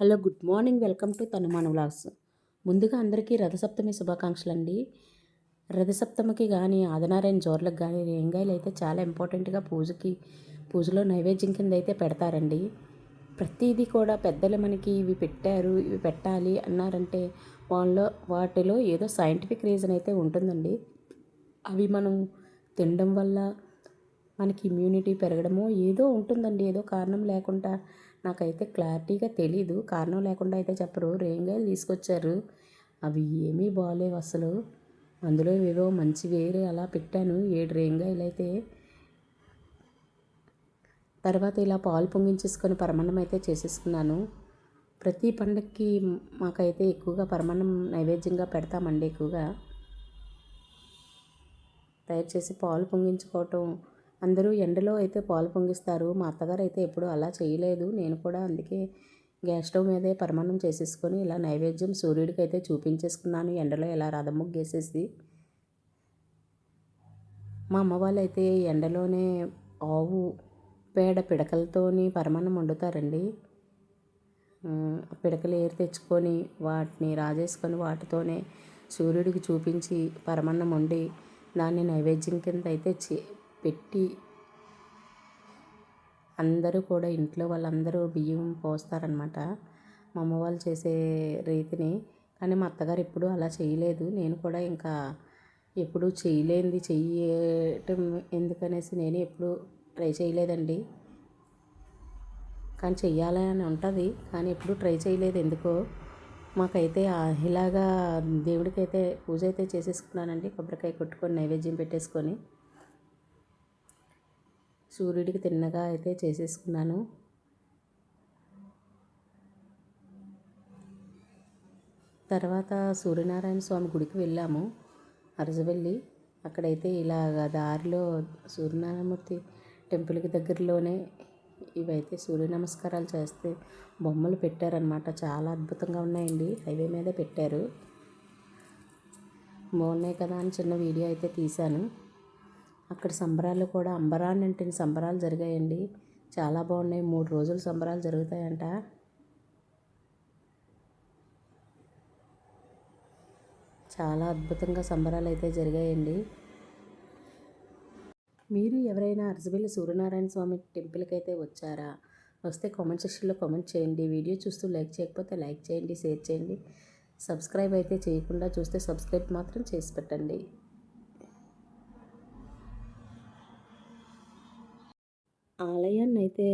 Hello good morning. Welcome to Tanumana vlogs. ముందుగా అందరికీ రథసప్తమి శుభాకాంక్షలు అండి రథసప్తమికి కానీ ఆదినారాయణ జోర్లకు కానీ రేంగాయలు అయితే చాలా ఇంపార్టెంట్గా పూజకి పూజలో నైవేద్యం కింద అయితే పెడతారండి. ప్రతిదీ కూడా పెద్దలు మనకి ఇవి పెట్టారు ఇవి పెట్టాలి అన్నారంటే వాళ్ళలో వాటిలో ఏదో సైంటిఫిక్ రీజన్ అయితే ఉంటుందండి. అవి మనం తినడం వల్ల మనకి ఇమ్యూనిటీ పెరగడమో ఏదో ఉంటుందండి ఏదో కారణం లేకుండా. నాకైతే క్లారిటీగా తెలీదు. కారణం లేకుండా అయితే చెప్పరు. రేంగాయలు తీసుకొచ్చారు. అవి ఏమీ బాగాలేవు అసలు. అందులో ఏవో మంచి వేరే అలా పెట్టాను. ఏడు రేంగాయలు అయితే తర్వాత ఇలా పాలు పొంగించేసుకొని పరమాన్నం అయితే చేసేసుకున్నాను. ప్రతి పండగకి మాకైతే ఎక్కువగా పరమాన్నం నైవేద్యంగా పెడతామండి ఎక్కువగా. తయారు చేసి పాలు పొంగించుకోవటం అందరూ ఎండలో అయితే పాలు పొంగిస్తారు. మా అత్తగారు అయితే ఎప్పుడు అలా చేయలేదు. నేను కూడా అందుకే గ్యాస్ స్టవ్ మీదే పరమాన్నం చేసేసుకొని ఇలా నైవేద్యం సూర్యుడికి అయితే చూపించేసుకున్నాను. ఎండలో ఇలా రథం ముగ్గేసేసి మా అమ్మ వాళ్ళు అయితే ఎండలోనే ఆవు పేడ పిడకలతోని పరమాన్నం వండుతారండి. పిడకలు ఏరి తెచ్చుకొని వాటిని రాజేసుకొని వాటితోనే సూర్యుడికి చూపించి పరమాన్నం వండి దాన్ని నైవేద్యం కింద అయితే పెట్టి అందరూ కూడా ఇంట్లో వాళ్ళందరూ బియ్యం పోస్తారనమాట మా అమ్మ వాళ్ళు చేసే రీతిని. కానీ మా అత్తగారు ఎప్పుడూ అలా చేయలేదు. నేను కూడా ఇంకా ఎప్పుడు చేయలేంది చెయ్యటం ఎందుకనేసి నేను ఎప్పుడు ట్రై చేయలేదండి. కానీ చెయ్యాలని ఉంటుంది. కానీ ఎప్పుడు ట్రై చేయలేదు ఎందుకో. మాకైతే ఇలాగా దేవుడికైతే పూజ అయితే చేసేసుకున్నానండి. కొబ్బరికాయ కొట్టుకొని నైవేద్యం పెట్టేసుకొని. సూర్యుడికి తిన్నగా అయితే చేసేసుకున్నాను. తర్వాత సూర్యనారాయణ స్వామి గుడికి వెళ్ళాము అరజవెల్లి అక్కడైతే ఇలాగ దారిలో సూర్యనారాయణమూర్తి టెంపుల్కి దగ్గరలోనే ఇవైతే సూర్య నమస్కారాలు చేస్తే బొమ్మలు పెట్టారనమాట చాలా అద్భుతంగా ఉన్నాయండి. హైవే మీద పెట్టారు. బాగున్నాయి కదా అని చిన్న వీడియో అయితే తీశాను. అక్కడ సంబరాలు కూడా అంబరాన్ని అంటే సంబరాలు జరిగాయండి? చాలా బాగున్నాయి. మూడు రోజులు సంబరాలు జరుగుతాయంట. చాలా అద్భుతంగా సంబరాలు అయితే జరిగాయండి. మీరు ఎవరైనా అర్జబిల్లి సూర్యనారాయణ స్వామి టెంపుల్కి అయితే వచ్చారా? వస్తే కామెంట్ సెక్షన్లో కామెంట్ చేయండి. వీడియో చూస్తూ లైక్ చేయకపోతే లైక్ చేయండి షేర్ చేయండి. సబ్స్క్రైబ్ అయితే చేయకుండా చూస్తే సబ్స్క్రైబ్ మాత్రం చేసి పెట్టండి. ఆలయాన్ని అయితే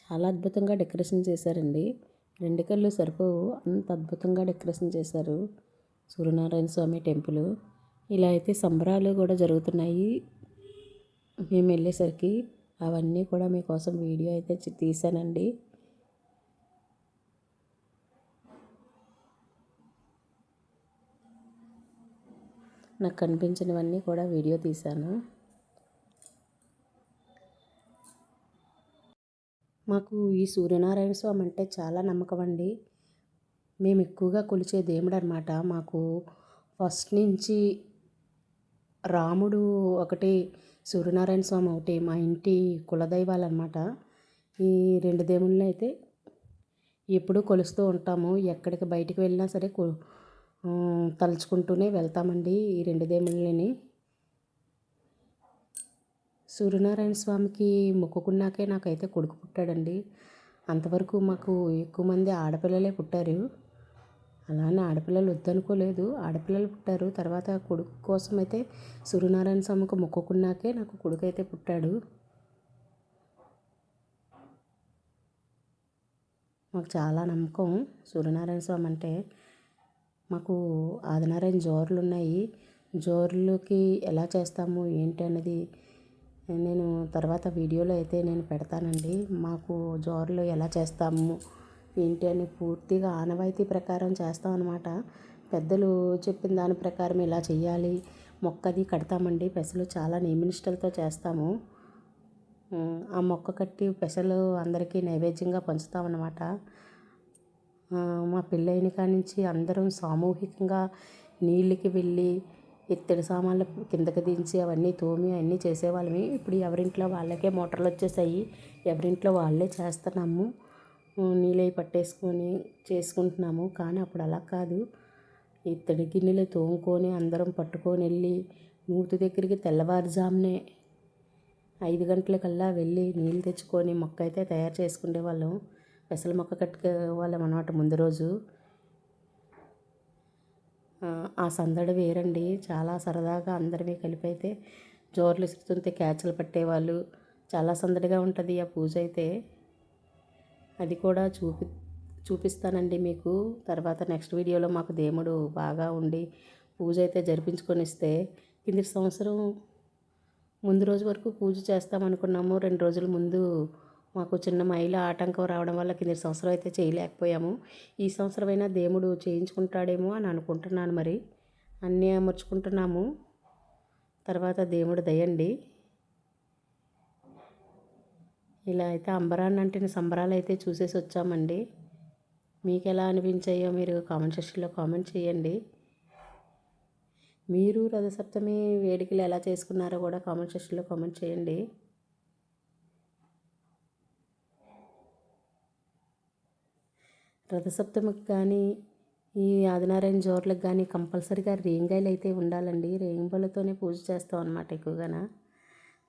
చాలా అద్భుతంగా డెకరేషన్ చేశారండి. రెండు కళ్ళు సరిపోవు అంత అద్భుతంగా డెకరేషన్ చేశారు. సూర్యనారాయణ స్వామి టెంపుల్. ఇలా అయితే సంబరాలు కూడా జరుగుతున్నాయి. మేము వెళ్ళేసరికి అవన్నీ కూడా మీకోసం వీడియో అయితే తీశానండి. నాకు కనిపించినవన్నీ కూడా వీడియో తీశాను. మాకు ఈ సూర్యనారాయణ స్వామి అంటే చాలా నమ్మకం అండి. మేము ఎక్కువగా కొలిచే దేవుడు అనమాట మాకు ఫస్ట్ నుంచి రాముడు ఒకటి సూర్యనారాయణ స్వామి ఒకటి మా ఇంటి కులదైవాలు అనమాట ఈ రెండు దేవుళ్ళని అయితే ఎప్పుడూ కొలుస్తూ ఉంటాము. ఎక్కడికి బయటికి వెళ్ళినా సరే తలుచుకుంటూనే వెళ్తామండి ఈ రెండు దేవుళ్ళని. సూర్యనారాయణ స్వామికి మొక్కుకున్నాకే నాకైతే కొడుకు పుట్టాడండి. అంతవరకు మాకు ఎక్కువ మంది ఆడపిల్లలే పుట్టారు. అలానే ఆడపిల్లలు వద్దనుకోలేదు. ఆడపిల్లలు పుట్టారు. తర్వాత కొడుకు కోసం అయితే సూర్యనారాయణ స్వామికి మొక్కుకున్నాకే నాకు కొడుకు అయితే పుట్టాడు. మాకు చాలా నమ్మకం సూర్యనారాయణ స్వామి అంటే. మాకు ఆదినారాయణ జోరులు ఉన్నాయి జోరులకి ఎలా చేస్తాము ఏంటి అన్నది నేను తర్వాత వీడియోలో అయితే నేను పెడతానండి. మాకు జోరులు ఎలా చేస్తాము ఏంటి అని పూర్తిగా ఆనవాయితీ ప్రకారం చేస్తాం అనమాట పెద్దలు చెప్పిన దాని ప్రకారం ఇలా చేయాలి మొక్కది కడతామండి. పెసలు చాలా నియమనిష్టలతో చేస్తాము. ఆ మొక్క కట్టి పెసలు అందరికీ నైవేద్యంగా పంచుతామన్నమాట మా పెళ్ళైన కానించి అందరం సామూహికంగా నీళ్ళకి వెళ్ళి ఇత్తడి సామాన్లు కిందకి దించి అవన్నీ తోమి అన్నీ చేసేవాళ్ళమి. ఇప్పుడు ఎవరింట్లో వాళ్ళకే మోటార్లు వచ్చేసాయి. ఎవరింట్లో వాళ్ళే చేస్తున్నాము. నీళ్ళవి పట్టేసుకొని చేసుకుంటున్నాము. కానీ అప్పుడు అలా కాదు. ఇత్తడి గిన్నెలు తోముకొని అందరం పట్టుకొని వెళ్ళి నూతి దగ్గరికి తెల్లవారుజామునే ఐదు గంటలకల్లా వెళ్ళి నీళ్ళు తెచ్చుకొని మొక్క అయితే తయారు చేసుకునే వాళ్ళం. పెసల మొక్క కట్టుకోవాలి వాళ్ళం అన్నమాట ముందు రోజు. ఆ సందడి వేరండి. చాలా సరదాగా అందరివి కలిపి అయితే జోర్లు ఇస్తుంటే క్యాచ్లు పట్టేవాళ్ళు. చాలా సందడిగా ఉంటుంది ఆ పూజ అయితే. అది కూడా చూపి చూపిస్తానండి మీకు. తర్వాత నెక్స్ట్ వీడియోలో మాకు దేవుడు బాగా ఉండి పూజ అయితే జరిపించుకొని ఇస్తే కింది సంవత్సరం ముందు రోజు వరకు పూజ చేస్తామనుకున్నాము. రెండు రోజుల ముందు మాకు చిన్న మైల ఆటంకం రావడం వల్ల కింద సంవత్సరం అయితే చేయలేకపోయాము. ఈ సంవత్సరమైనా దేవుడు చేయించుకుంటాడేమో అని అనుకుంటున్నాను మరి. అన్నీ అమర్చుకుంటున్నాము. తర్వాత దేవుడు దయండి ఇలా అయితే అంబరాన్ని అంటే సంబరాలు అయితే చూసేసి వచ్చామండి. మీకు ఎలా అనిపించాయో మీరు కామెంట్ సెక్షన్లో కామెంట్ చేయండి. మీరు రథసప్తమి వేడుకలు ఎలా చేసుకున్నారో కూడా కామెంట్ సెక్షన్లో కామెంట్ చేయండి. రథసప్తమికి కానీ ఈ ఆదినారాయణ జోర్లకు కానీ కంపల్సరీగా రేంగాయలు అయితే ఉండాలండి. రేంబలతోనే పూజ చేస్తాం అనమాట ఎక్కువగా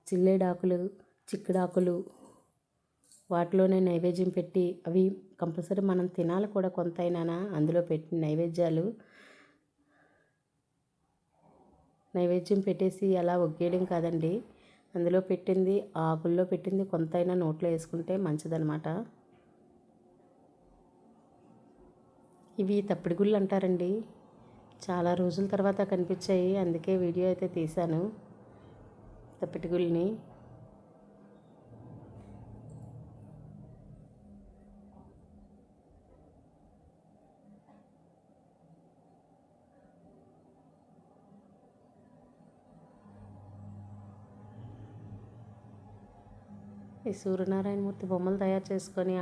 చిల్లేడాకులు చిక్కుడాకులు వాటిలోనే నైవేద్యం పెట్టి అవి కంపల్సరీ మనం తినాలి కూడా కొంత అయినా అందులో పెట్టిన నైవేద్యాలు నైవేద్యం పెట్టేసి అలా ఒగ్గేయడం కాదండి. అందులో పెట్టింది ఆకుల్లో పెట్టింది కొంతైనా నోట్లో వేసుకుంటే మంచిదనమాట ఇవి తప్పిడి గుళ్ళు అంటారండి. చాలా రోజుల తర్వాత కనిపించాయి. అందుకే వీడియో అయితే తీశాను. తప్పిటిగుళ్ళని ఈ సూర్యనారాయణమూర్తి బొమ్మలు తయారు చేసుకొని